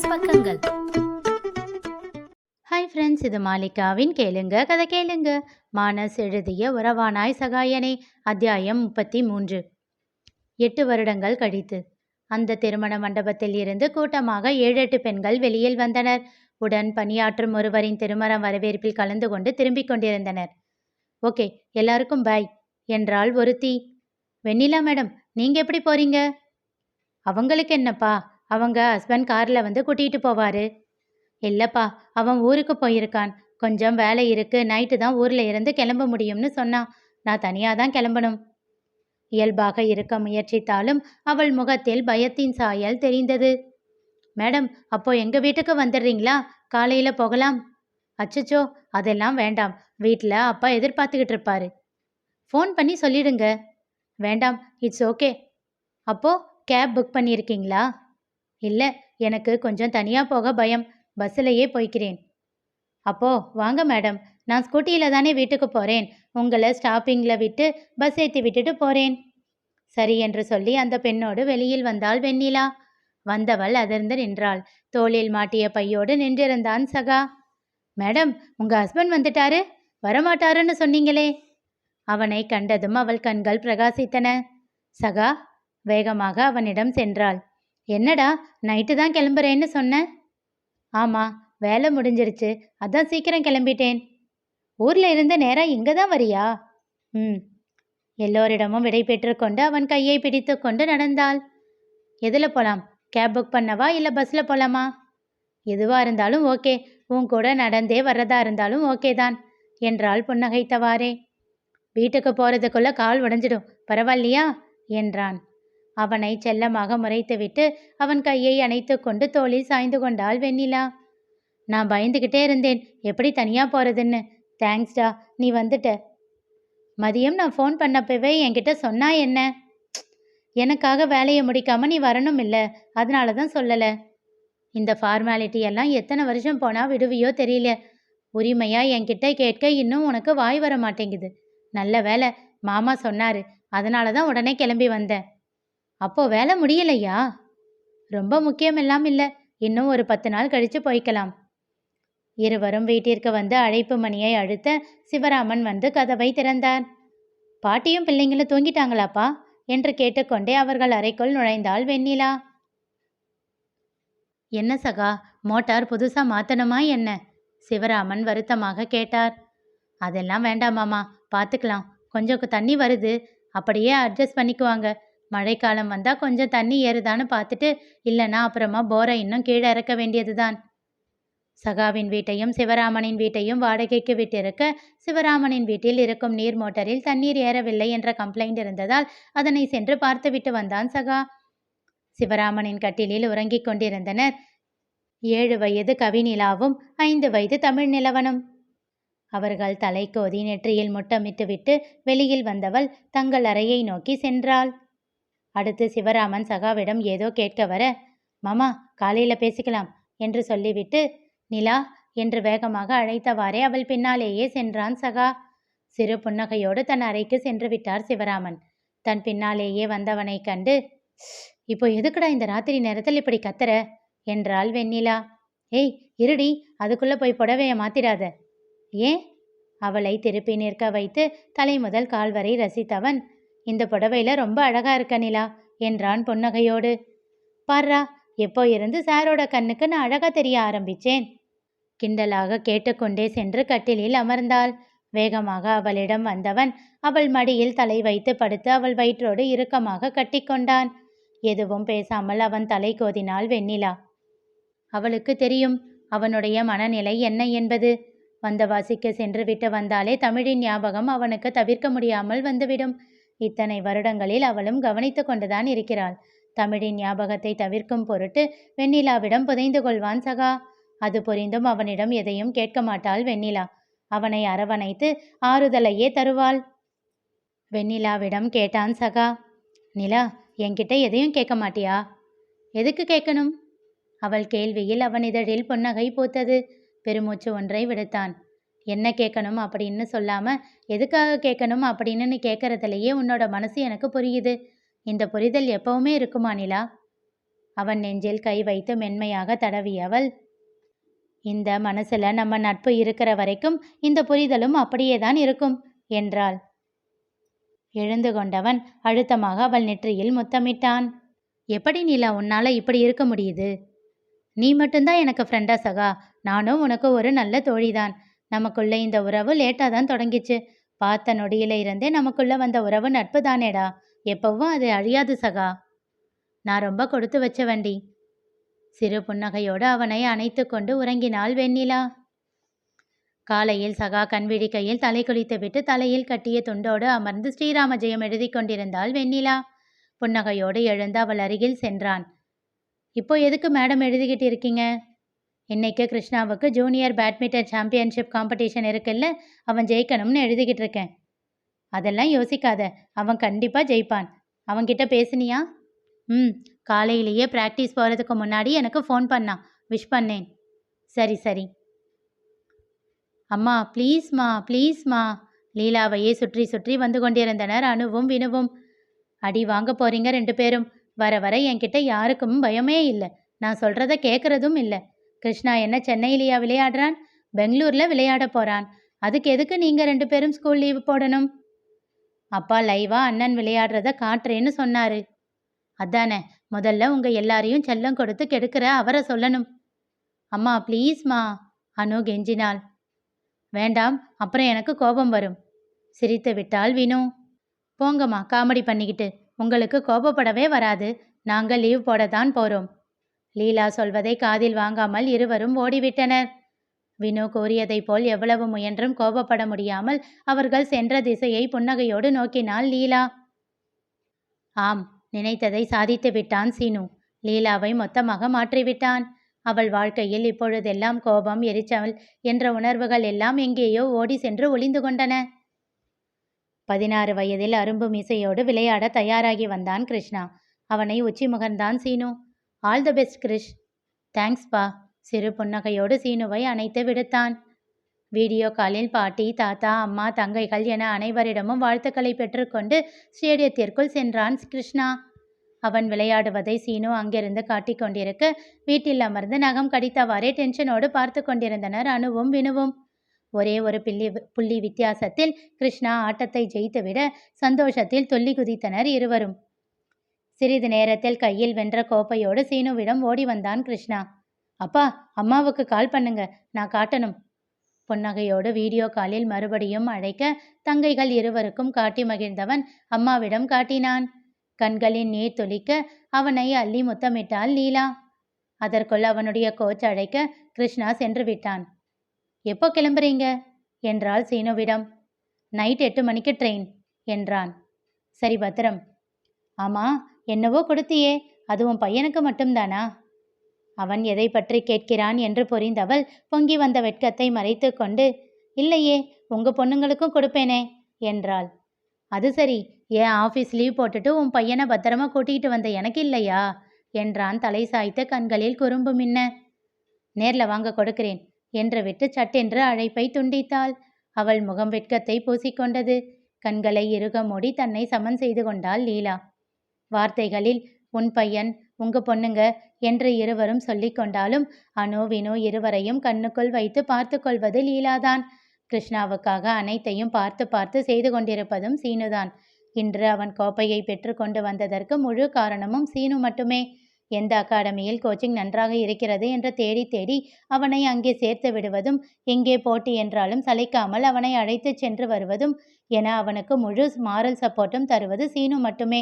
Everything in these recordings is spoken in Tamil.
ரோமான்ஸ் பக்கங்கள். ஹாய் ஃப்ரெண்ட்ஸ் இது மாலிகாவின் கேளுங்க கதை கேளுங்க. மானஸ் எழுதிய உறவானாய் சகாயனே அத்தியாயம் முப்பத்தி மூன்று எட்டு வருடங்கள் கழித்து. அந்த திருமண மண்டபத்தில் இருந்து கூட்டமாக ஏழெட்டு பெண்கள் வெளியில் வந்தனர். உடன் பணியாற்றும் ஒருவரின் திருமண வரவேற்பில் கலந்து கொண்டு திரும்பிக் கொண்டிருந்தனர். ஓகே எல்லாருக்கும் பாய் என்றாள் ஒருத்தி. வெண்ணிலா மேடம் நீங்க எப்படி போறீங்க? அவங்களுக்கு என்னப்பா? அவங்க ஹஸ்பண்ட் காரில் வந்து கூட்டிகிட்டு போவாரு. இல்லைப்பா அவன் ஊருக்கு போயிருக்கான். கொஞ்சம் வேலை இருக்கு நைட்டு தான் ஊரில் இருந்து கிளம்ப முடியும்னு சொன்னான். நான் தனியாக தான் கிளம்பணும். இயல்பாக இருக்க முயற்சித்தாலும் அவள் முகத்தில் பயத்தின் சாயல் தெரிந்தது. மேடம் அப்போ எங்கள் வீட்டுக்கு வந்துடுறீங்களா? காலையில் போகலாம். அச்சச்சோ அதெல்லாம் வேண்டாம். வீட்டில் அப்பா எதிர்பார்த்துக்கிட்டு இருப்பாரு. ஃபோன் பண்ணி சொல்லிடுங்க. வேண்டாம் இட்ஸ் ஓகே. அப்போ கேப் புக் பண்ணியிருக்கீங்களா? இல்லை எனக்கு கொஞ்சம் தனியாக போக பயம். பஸ்ஸிலேயே போய்க்கிறேன். அப்போ வாங்க மேடம். நான் ஸ்கூட்டியில் தானே வீட்டுக்கு போகிறேன் உங்களை ஸ்டாப்பிங்கில் விட்டு பஸ் ஏற்றி விட்டுட்டு போகிறேன் சரி என்று சொல்லி அந்த பெண்ணோடு வெளியில் வந்தாள் வெண்ணிலா. வந்தவள் அதிர்ந்து நின்றாள். தோளில் மாட்டிய பையோடு நின்றிருந்தான் சகா. மேடம் உங்க ஹஸ்பண்ட் வந்துட்டாரு. வரமாட்டாருன்னு சொன்னீங்களே. அவனை கண்டதும் அவள் கண்கள் பிரகாசித்தன. சகா வேகமாக அவனிடம் சென்றாள். என்னடா நைட்டு தான் கிளம்புறேன்னு சொன்ன? ஆமாம் வேலை முடிஞ்சிருச்சு. அதான் சீக்கிரம் கிளம்பிட்டேன். ஊரில் இருந்த நேராக இங்கே தான் வரியா? ம். எல்லோரிடமும் விடை பெற்றுக்கொண்டு அவன் கையை பிடித்து கொண்டு நடந்தாள். எதில் போகலாம் கேப் புக் பண்ணவா இல்லை பஸ்ஸில் போகலாமா எதுவாக இருந்தாலும் ஓகே உன் கூட நடந்தே வர்றதா இருந்தாலும் ஓகே தான் என்றாள் புன்னகைத்தவாறே. வீட்டுக்கு போகிறதுக்குள்ளே கால் உடஞ்சிடும். பரவாயில்லையா? என்றான். அவனை செல்லமாக முறைத்துவிட்டு அவன் கையை அணைத்து கொண்டு தோளில் சாய்ந்து கொண்டாள் வெண்ணிலா. நான் பயந்துகிட்டே இருந்தேன். எப்படி தனியா போறதுன்னு? தேங்க்ஸ்டா நீ வந்துட்ட. மதியம் நான் ஃபோன் பண்ணப்பவே என்கிட்ட சொன்னா என்ன? எனக்காக வேலையை முடிக்காம நீ வரணும் இல்லை. அதனால தான் சொல்லல. இந்த ஃபார்மாலிட்டி எல்லாம் எத்தனை வருஷம் போனா விடுவியோ தெரியல. உரிமையா என்கிட்ட கேட்க இன்னும் உனக்கு வாய் வர மாட்டேங்குது. நல்ல வேலை மாமா சொன்னாரு. அதனால தான் உடனே கிளம்பி வந்தேன். அப்போ வேலை முடியலையா? ரொம்ப முக்கியமெல்லாம் இல்லை. இன்னும் ஒரு பத்து நாள் கழித்து போய்க்கலாம். இருவரும் வீட்டிற்கு வந்து அழைப்பு மணியை அழுத்த சிவராமன் வந்து கதவை திறந்தார். பாட்டியும் பிள்ளைங்களும் தூங்கிட்டாங்களாப்பா? என்று கேட்டுக்கொண்டே அவர்கள் அறைக்குள் நுழைந்தாள் வெண்ணிலா. என்ன சகா மோட்டார் புதுசா மாத்தணுமா என்ன? சிவராமன் வருத்தமாக கேட்டார். அதெல்லாம் வேண்டாமாமா பார்த்துக்கலாம் கொஞ்சம் தண்ணி வருது. அப்படியே அட்ஜஸ்ட் பண்ணிக்குவாங்க. மழைக்காலம் வந்தா கொஞ்சம் தண்ணி ஏறுதான்னு பார்த்துட்டு இல்லைன்னா அப்புறமா போரை இன்னும் கீழே இறக்க வேண்டியதுதான். சகாவின் வீட்டையும் சிவராமனின் வீட்டையும் வாடகைக்கு விட்டிருக்க சிவராமனின் வீட்டில் இருக்கும் நீர் மோட்டரில் தண்ணீர் ஏறவில்லை என்ற கம்ப்ளைண்ட் இருந்ததால் அதனை சென்று பார்த்துவிட்டு வந்தான் சகா. சிவராமனின் கட்டிலில் உறங்கிக் கொண்டிருந்தனர். ஏழு வயது கவிநிலாவும் ஐந்து வயது தமிழ் நிலவனும். அவர்கள் தலைக்கோதி நெற்றியில் முட்டமிட்டுவிட்டு வெளியில் வந்தவள் தங்கள் அறையை நோக்கி சென்றாள். அடுத்து சிவராமன் சகாவிடம் ஏதோ கேட்க வர மாமா காலையில பேசிக்கலாம் என்று சொல்லிவிட்டு நிலா என்று வேகமாக அழைத்தவாறே அவள் பின்னாலேயே சென்றான் சகா. சிறு புன்னகையோடு தன் அறைக்கு சென்று விட்டார் சிவராமன். தன் பின்னாலேயே வந்தவனை கண்டு இப்போ எதுக்குடா இந்த ராத்திரி நேரத்தில் இப்படி கத்துற? என்றாள் வெண்ணிலா. ஏய் இருடி அதுக்குள்ள போய் புடவைய மாத்திராத. ஏன்? அவளை திருப்பி நிற்க வைத்து தலை முதல் கால் வரை ரசித்தவன் இந்த புடவையில ரொம்ப அழகா இருக்க நிலா என்றான் புன்னகையோடு. பார்றா எப்போ இருந்து சாரோட கண்ணுக்கு நான் அழகா தெரிய ஆரம்பிச்சேன். கிண்டலாக கேட்டுக்கொண்டே சென்று கட்டிலில் அமர்ந்தாள். வேகமாக அவளிடம் வந்தவன் அவள் மடியில் தலை வைத்து படுத்து அவள் வயிற்றோடு இறுக்கமாக கட்டிக்கொண்டான். எதுவும் பேசாமல் அவன் தலை கோதினாள் வெண்ணிலா. அவளுக்கு தெரியும் அவனுடைய மனநிலை என்ன என்பது. வந்தவாசிக்கு சென்று விட்டு வந்தாலே தமிழின் ஞாபகம் அவனுக்கு தவிர்க்க முடியாமல் வந்துவிடும். இத்தனை வருடங்களில் அவளும் கவனித்து கொண்டுதான் இருக்கிறாள். தமிழின் ஞாபகத்தை தவிர்க்கும் பொருட்டு வெண்ணிலாவிடம் புதைந்து கொள்வான் சகா. அது புரிந்தும் அவனிடம் எதையும் கேட்க மாட்டாள் வெண்ணிலா. அவனை அரவணைத்து ஆறுதலையே தருவாள். வெண்ணிலாவிடம் கேட்டான் சகா நிலா என்கிட்ட எதையும் கேட்க மாட்டியா? எதுக்கு கேட்கணும்? அவள் கேள்வியில் அவன் இதழில் புன்னகை பூத்தது. பெருமூச்சு ஒன்றை விடுத்தான். என்ன கேட்கணும் அப்படின்னு சொல்லாமல் எதுக்காக கேட்கணும்? அப்படின்னு கேட்கறதுலையே உன்னோட மனசு எனக்கு புரியுது. இந்த புரிதல் எப்பவுமே இருக்குமா நிலா? அவன் நெஞ்சில் கை வைத்து மென்மையாக தடவியவள் இந்த மனசுல நம்ம நட்பு இருக்கிற வரைக்கும் இந்த புரிதலும் அப்படியே தான் இருக்கும் என்றாள். எழுந்து கொண்டவன் அழுத்தமாக அவள் நெற்றியில் முத்தமிட்டான். எப்படி நீலா உன்னால இப்படி இருக்க முடியுது? நீ மட்டும்தான் எனக்கு ஃப்ரெண்டா சகா. நானும் உனக்கு ஒரு நல்ல தோழிதான். நமக்குள்ள இந்த உறவு லேட்டாக தான் தொடங்கிச்சு. பார்த்த நொடியில இருந்தே நமக்குள்ள வந்த உறவு நட்பு தானேடா எப்பவும் அது அழியாது சகா. நான் ரொம்ப கொடுத்து வச்ச வண்டி சிறு புன்னகையோடு அவனை அணைத்து கொண்டு உறங்கினாள் வெண்ணிலா. காலையில் சகா கண்விழிக்கையில் தலை குளித்துவிட்டு தலையில் கட்டிய துண்டோடு அமர்ந்து ஸ்ரீராம ஜெயம் எழுதி கொண்டிருந்தாள் வெண்ணிலா. புன்னகையோடு எழுந்து அவள் அருகில் சென்றான். இப்போ எதுக்கு மேடம் எழுதிக்கிட்டு இருக்கீங்க? இன்றைக்கி கிருஷ்ணாவுக்கு ஜூனியர் பேட்மிண்டன் சாம்பியன்ஷிப் காம்படிஷன் இருக்குல்ல அவன் ஜெயிக்கணும்னு எழுதிக்கிட்டு இருக்கேன். அதெல்லாம் யோசிக்காத அவன் கண்டிப்பாக ஜெயிப்பான். அவன்கிட்ட பேசினியா? ம் காலையிலேயே ப்ராக்டிஸ் போகிறதுக்கு முன்னாடி எனக்கு ஃபோன் பண்ணான். விஷ் பண்ணேன். சரி சரி. அம்மா ப்ளீஸ்மா ப்ளீஸ்மா லீலாவையே சுற்றி சுற்றி வந்து கொண்டிருந்தனர் அணுவும் வினுவும். அடி வாங்க போறீங்க ரெண்டு பேரும். வர வர என்கிட்ட யாருக்கும் பயமே இல்லை. நான் சொல்கிறத கேட்கறதும் இல்லை. கிருஷ்ணா என்ன சென்னையிலேயா விளையாடுறான்? பெங்களூர்ல விளையாட போறான். அதுக்கு எதுக்கு நீங்க ரெண்டு பேரும் ஸ்கூல் லீவு போடணும்? அப்பா லைவா அண்ணன் விளையாடுறத காட்டுறேன்னு சொன்னாரு. அதானே முதல்ல உங்க எல்லாரையும் செல்லம் கொடுத்து கெடுக்கிற அவரை சொல்லணும். அம்மா ப்ளீஸ்மா அனு கெஞ்சினாள். வேண்டாம் அப்புறம் எனக்கு கோபம் வரும். சிரித்து விட்டால் வினு. போங்கம்மா காமெடி பண்ணிக்கிட்டு. உங்களுக்கு கோபப்படவே வராது. நாங்கள் லீவ் போடத்தான் போறோம். லீலா சொல்வதை காதில் வாங்காமல் இருவரும் ஓடிவிட்டனர். வினு கூறியதைப் போல் எவ்வளவு முயன்றும் கோபப்பட முடியாமல் அவர்கள் சென்ற திசையை புன்னகையோடு நோக்கினாள் லீலா. ஆம் நினைத்ததை சாதித்து விட்டான் சீனு. லீலாவை மொத்தமாக மாற்றிவிட்டான். அவள் வாழ்க்கையில் இப்பொழுதெல்லாம் கோபம் எரிச்சல் என்ற உணர்வுகள் எல்லாம் எங்கேயோ ஓடி சென்று ஒளிந்து கொண்டன. பதினாறு வயதில் அரும்பு மீசையோடு விளையாட தயாராகி வந்தான் கிருஷ்ணா. அவனை உச்சி முகர்ந்தான் Seenu. All the best Krish. தேங்க்ஸ்பா சிறு புன்னகையோடு சீனுவை அணைத்து விடுத்தான். வீடியோ காலில் பாட்டி தாத்தா அம்மா தங்கைகள் என அனைவரிடமும் வாழ்த்துக்களை பெற்றுக்கொண்டு ஸ்டேடியத்திற்குள் சென்றான் கிருஷ்ணா. அவன் விளையாடுவதை சீனு அங்கிருந்து காட்டிக் கொண்டிருக்க வீட்டில் அமர்ந்து நகம் கடித்தவாறே டென்ஷனோடு பார்த்து கொண்டிருந்தனர் அணுவும் வினுவும். ஒரே ஒரு பில்லி புள்ளி வித்தியாசத்தில் கிருஷ்ணா ஆட்டத்தை ஜெயித்துவிட சந்தோஷத்தில் துள்ளி குதித்தனர் இருவரும். சிறிது நேரத்தில் கையில் வென்ற கோப்பையோடு சீனுவிடம் ஓடி வந்தான் கிருஷ்ணா. அப்பா அம்மாவுக்கு கால் பண்ணுங்க. நான் காட்டணும். புன்னகையோடு வீடியோ காலில் மறுபடியும் அழைக்க தங்கைகள் இருவருக்கும் காட்டி மகிழ்ந்தவன் அம்மாவிடம் காட்டினான். கண்களின் நீர் துளிக்க அவனை அள்ளி முத்தமிட்டாள் லீலா. அதற்குள் அவனுடைய கோச் அழைக்க கிருஷ்ணா சென்று விட்டான். எப்போ கிளம்புறீங்க? என்றாள் சீனுவிடம். நைட் எட்டு மணிக்கு ட்ரெயின் என்றான். சரி பத்திரம். ஆமா என்னவோ கொடுத்தியே அது உன் பையனுக்கு மட்டும்தானா? அவன் எதை பற்றி கேட்கிறான் என்று புரிந்தவள் பொங்கி வந்த வெட்கத்தை மறைத்து கொண்டு இல்லையே உங்க பொண்ணுங்களுக்கும் கொடுப்பேனே என்றாள். அது சரி ஏன் ஆஃபீஸ் லீவ் போட்டுட்டு உன் பையனை பத்திரமா கூட்டிகிட்டு வந்த எனக்கு இல்லையா? என்றான் தலை சாய்த்த கண்களில் குறும்பு மின்ன. நேர்ல வாங்க கொடுக்கிறேன் என்று விட்டு சட்டென்று அழைப்பை துண்டித்தாள். அவள் முகம் வெட்கத்தை பூசிக்கொண்டது கண்களை இறுக மூடி தன்னை சமன் செய்து கொண்டாள் லீலா. வார்த்தைகளில் உன் பையன் உங்க பொண்ணுங்க என்று இருவரும் சொல்லிக் கொண்டாலும் அனு வினு இருவரையும் கண்ணுக்குள் வைத்து பார்த்து கொள்வது லீலாதான். கிருஷ்ணாவுக்காக அனைத்தையும் பார்த்து பார்த்து செய்து கொண்டிருப்பதும் சீனுதான். இன்று அவன் கோப்பையை பெற்று கொண்டு வந்ததற்கு முழு காரணமும் சீனு மட்டுமே. எந்த அகாடமியில் கோச்சிங் நன்றாக இருக்கிறது என்று தேடி தேடி அவனை அங்கே சேர்த்து விடுவதும் எங்கே போட்டி என்றாலும் சளைக்காமல் அவனை அழைத்துச் சென்று வருவதும் என அவனுக்கு முழு மாரல் சப்போர்ட்டும் தருவது சீனு மட்டுமே.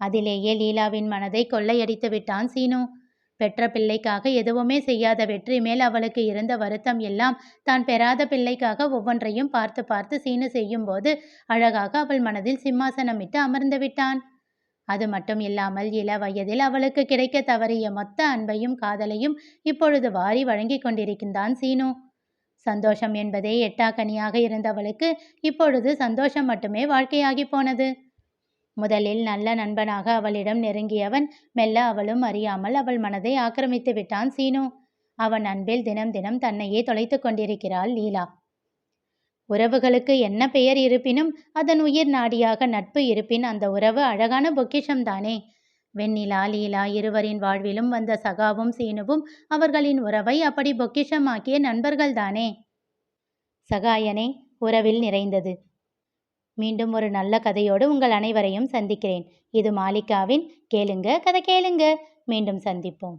அதிலேயே லீலாவின் மனதை கொள்ளையடித்து விட்டான் சீனு. பெற்ற பிள்ளைக்காக எதுவுமே செய்யாத வெற்றி மேல் அவளுக்கு இருந்த வருத்தம் எல்லாம் தான் பெறாத பிள்ளைக்காக ஒவ்வொன்றையும் பார்த்து பார்த்து சீனு செய்யும்போது அழகாக அவள் மனதில் சிம்மாசனமிட்டு அமர்ந்து விட்டான். அது மட்டும் இல்லாமல் இள வயதில் அவளுக்கு கிடைக்க தவறிய மொத்த அன்பையும் காதலையும் இப்பொழுது வாரி வழங்கி கொண்டிருக்கின்றான் சீனு. சந்தோஷம் என்பதே எட்டாக்கனியாக இருந்தவளுக்கு இப்பொழுது சந்தோஷம் மட்டுமே வாழ்க்கையாகி போனது. முதலில் நல்ல நண்பனாக அவளிடம் நெருங்கியவன் மெல்ல அவளும் அறியாமல் அவள் மனதை ஆக்கிரமித்து விட்டான் சீனு. அவன் அன்பில் தினம் தினம் தன்னையே தொலைத்து கொண்டிருக்கிறாள் லீலா. உறவுகளுக்கு என்ன பெயர் இருப்பினும் அதன் உயிர் நாடியாக நட்பு இருப்பின் அந்த உறவு அழகான பொக்கிஷம்தானே வெண்ணிலா லீலா இருவரின் வாழ்விலும் வந்த சகாவும் சீனுவும் அவர்களின் உறவை அப்படி பொக்கிஷமாக்கிய நண்பர்கள்தானே சகாயனே உறவில் நிறைந்தது. மீண்டும் ஒரு நல்ல கதையோடு உங்கள் அனைவரையும் சந்திக்கிறேன். இது மாலிகாவின் கேளுங்க கதை கேளுங்க. மீண்டும் சந்திப்போம்.